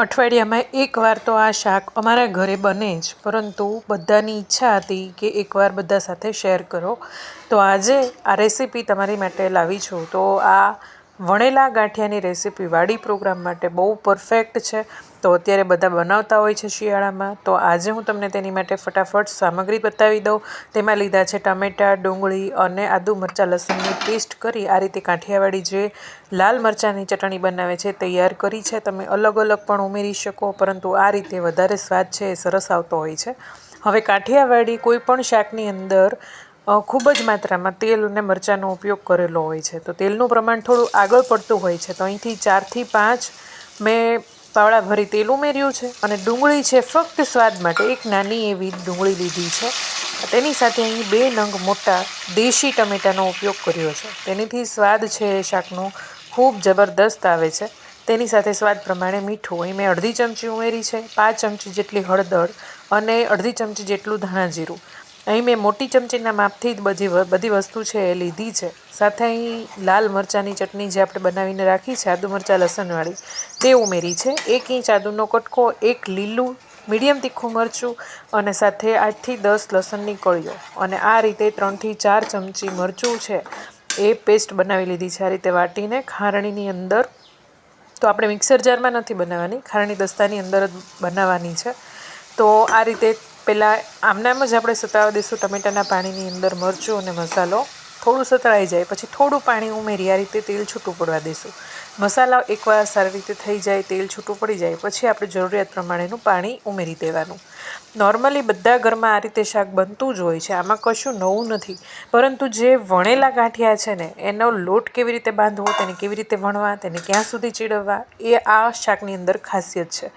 અઠવાડિયામાં એકવાર તો આ શાક અમારા ઘરે બને જ, પરંતુ બધાની ઈચ્છા હતી કે એકવાર બધા સાથે શેર કરો. તો આજે આ રેસીપી તમારી માટે લાવી છું. તો આ વણેલા ગાંઠિયાની રેસીપી વાડી પ્રોગ્રામ માટે બહુ પરફેક્ટ છે. તો અત્યારે બધા બનાવતા હોય છે શિયાળામાં. તો આજે હું તમને તેની માટે ફટાફટ સામગ્રી બતાવી દઉં. તેમાં લીધા છે ટામેટાં, ડુંગળી અને આદુ મરચાં. લસણની પેસ્ટ કરી આ રીતે કાઠિયાવાડી જે લાલ મરચાંની ચટણી બનાવે છે તૈયાર કરી છે. તમે અલગ અલગ પણ ઉમેરી શકો, પરંતુ આ રીતે વધારે સ્વાદ છે એ સરસ આવતો હોય છે. હવે કાઠિયાવાડી કોઈ પણ શાકની અંદર ખૂબ જ માત્રામાં તેલ અને મરચાંનો ઉપયોગ કરેલો હોય છે. તો તેલનું પ્રમાણ થોડું આગળ પડતું હોય છે. તો અહીંથી ચારથી પાંચ મેં પાવડા ભરી તેલ ઉમેર્યું છે અને ડુંગળી છે ફક્ત સ્વાદ માટે. એક નાની એવી ડુંગળી લીધી છે. તેની સાથે અહીં બે નંગ મોટા દેશી ટમેટાનો ઉપયોગ કર્યો છે. તેનીથી સ્વાદ છે શાકનો ખૂબ જબરદસ્ત આવે છે. તેની સાથે સ્વાદ પ્રમાણે મીઠું. અહીં મેં અડધી ચમચી ઉમેરી છે. પાંચ ચમચી જેટલી હળદર અને અડધી ચમચી જેટલું ધાણા જીરું અહીં મેં મોટી ચમચીના માપથી જ બધી બધી વસ્તુ છે એ લીધી છે. સાથે અહીં લાલ મરચાંની ચટણી જે આપણે બનાવીને રાખી છે, આદુ મરચાં લસણવાળી, તે ઉમેરી છે. એક ઇંચ આદુનો કટકો, એક લીલું, મીડિયમ તીખું મરચું અને સાથે આઠથી દસ લસણની કળીઓ. અને આ રીતે ત્રણથી ચાર ચમચી મરચું છે એ પેસ્ટ બનાવી લીધી છે. આ રીતે વાટીને ખારણીની અંદર, તો આપણે મિક્સર જારમાં નથી બનાવવાની, ખારણી દસ્તાની અંદર જ બનાવવાની છે. તો આ રીતે પહેલાં આમનામ જ આપણે સતાવા દઈશું, ટમેટાના પાણીની અંદર મરચું અને મસાલો. થોડું સતળાઈ જાય, પછી થોડું પાણી ઉમેરી આ રીતે તેલ છૂટું પડવા દઈશું. મસાલા એકવાર સારી રીતે થઈ જાય, તેલ છૂટું પડી જાય, પછી આપણે જરૂરિયાત પ્રમાણેનું પાણી ઉમેરી દેવાનું. નોર્મલી બધા ઘરમાં આ રીતે શાક બનતું જ હોય છે, આમાં કશું નવું નથી. પરંતુ જે વણેલા ગાંઠિયા છે ને, એનો લોટ કેવી રીતે બાંધવો, તેને કેવી રીતે વણવા, તેને ક્યાં સુધી ચીડવવા, એ આ શાકની અંદર ખાસિયત છે.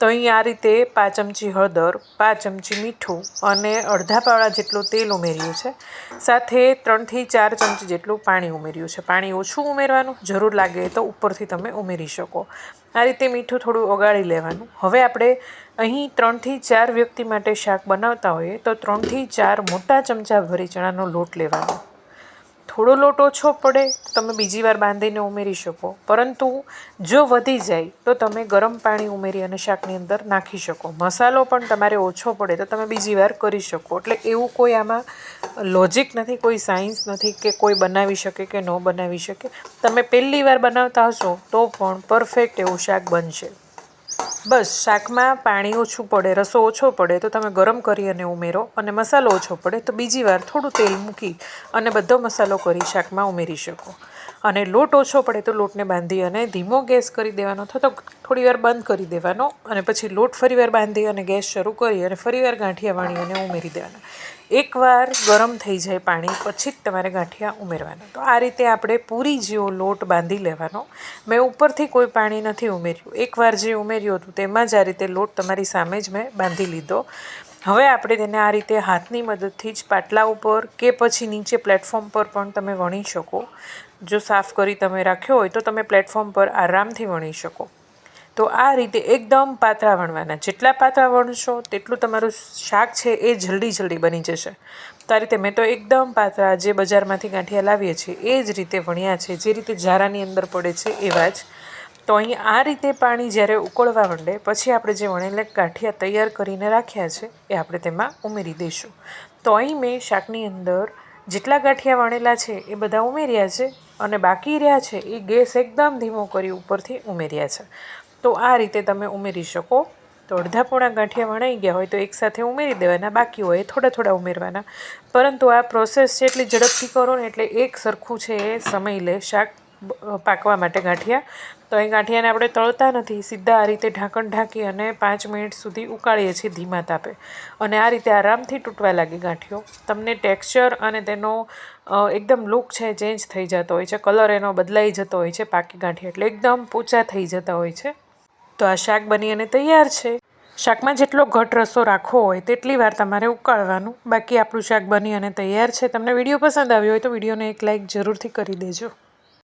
તો અહીં આ રીતે પાંચ ચમચી હળદર, પાંચ ચમચી મીઠું અને અડધા પાવડા જેટલું તેલ ઉમેર્યું છે. સાથે ત્રણથી ચાર ચમચી જેટલું પાણી ઉમેર્યું છે. પાણી ઓછું ઉમેરવાનું જરૂર લાગે તો ઉપરથી તમે ઉમેરી શકો. આ રીતે મીઠું થોડું ઓગાળી લેવાનું. હવે આપણે અહીં ત્રણથી ચાર વ્યક્તિ માટે શાક બનાવતા હોઈએ તો ત્રણથી ચાર મોટા ચમચા ભરી ચણાનો લોટ લેવાનો. થોડો લોટ ઓછો પડે, તો તમે બીજી વાર બાંધીને ઉમેરી શકો. પરંતુ જો વધી જાય, તો તમે ગરમ પાણી ઉમેરી અને શાકની અંદર નાખી શકો. મસાલો પણ તમારે ઓછો પડે, તો તમે બીજી વાર કરી શકો. એટલે એવું કોઈ આમાં લોજિક નથી, કોઈ સાયન્સ નથી કે કોઈ બનાવી શકે કે ન બનાવી શકે. તમે પહેલી વાર બનાવતા હશો, તો પણ પરફેક્ટ એવું શાક બનશે. બસ, શાકમાં પાણી ઓછું પડે, રસો ઓછો પડે, તો તમે ગરમ કરી અને ઉમેરો. અને મસાલો ઓછો પડે, તો બીજી વાર થોડું તેલ મૂકી અને બધો મસાલો કરી શાકમાં ઉમેરી શકો. અને લોટ ઓછો પડે તો લોટને બાંધી અને ધીમો ગેસ કરી દેવાનો અથવા થોડી વાર બંધ કરી દેવાનો અને પછી લોટ ફરીવાર બાંધી અને ગેસ શરૂ કરી અને ફરીવાર ગાંઠિયા વાણી અને ઉમેરી દેવાના. એકવાર ગરમ થઈ જાય પાણી, પછી જ તમારે ગાંઠિયા ઉમેરવાના. તો આ રીતે આપણે પૂરી જેવો લોટ બાંધી લેવાનો. મેં ઉપરથી કોઈ પાણી નથી ઉમેર્યું. એકવાર જે ઉમેર્યું હતું તેમાં જ આ રીતે લોટ તમારી સામે જ મેં બાંધી લીધો. હવે આપણે તેને આ રીતે હાથની મદદથી જ પાટલા ઉપર કે પછી નીચે પ્લેટફોર્મ પર પણ તમે વણી શકો. જો સાફ કરી તમે રાખ્યો હોય તો તમે પ્લેટફોર્મ પર આરામથી વણી શકો. તો આ રીતે એકદમ પાતળા વણવાના. જેટલા પાતળા વણશો તેટલું તમારું શાક છે એ જલ્દી જલ્દી બની જશે. તો આ રીતે મેં તો એકદમ પાતળા જે બજારમાંથી ગાંઠિયા લાવીએ છીએ એ જ રીતે વણ્યા છે. જે રીતે ઝારાની અંદર પડે છે એવા જ. તો અહીં આ રીતે પાણી જ્યારે ઉકળવા માંડે, પછી આપણે જે વણેલા ગાંઠિયા તૈયાર કરીને રાખ્યા છે, એ આપણે તેમાં ઉમેરી દઈશું. તો અહીં મેં શાકની અંદર જેટલા ગાંઠિયા વણેલા છે, એ બધા ઉમેર્યા છે અને બાકી રહ્યા છે, એ ગેસ એકદમ ધીમો કરી ઉપરથી ઉમેર્યા છે. તો આ રીતે તમે ઉમેરી શકો. તો અડધા પોણા ગાંઠિયા વણાઈ ગયા હોય તો એકસાથે ઉમેરી દેવાના, બાકી હોય થોડા થોડા ઉમેરવાના. પરંતુ આ પ્રોસેસ છે એટલી ઝડપથી કરો ને એટલે એક સરખું છે એ સમય લે શાક પાકવા માટે ગાંઠિયા. તો એ ગાંઠિયાને આપણે તળતા નથી. સીધા આ રીતે ઢાંકણ ઢાંકી અને પાંચ મિનિટ સુધી ઉકાળીએ છીએ ધીમા તાપે. અને આ રીતે આરામથી તૂટવા લાગી ગાંઠિયો. તમને ટેક્સચર અને તેનો એકદમ લુક છે ચેન્જ થઈ જતો હોય છે. કલર એનો બદલાઈ જતો હોય છે પાકી ગાંઠિયા. એટલે એકદમ પોચા થઈ જતા હોય છે. તો આ શાક બની અને તૈયાર છે. શાકમાં જેટલો ઘટ રસો રાખવો હોય તેટલી વાર તમારે ઉકાળવાનું. બાકી આપણું શાક બની અને તૈયાર છે. તમને વીડિયો પસંદ આવ્યો હોય તો વિડીયોને એક લાઇક જરૂરથી કરી દેજો.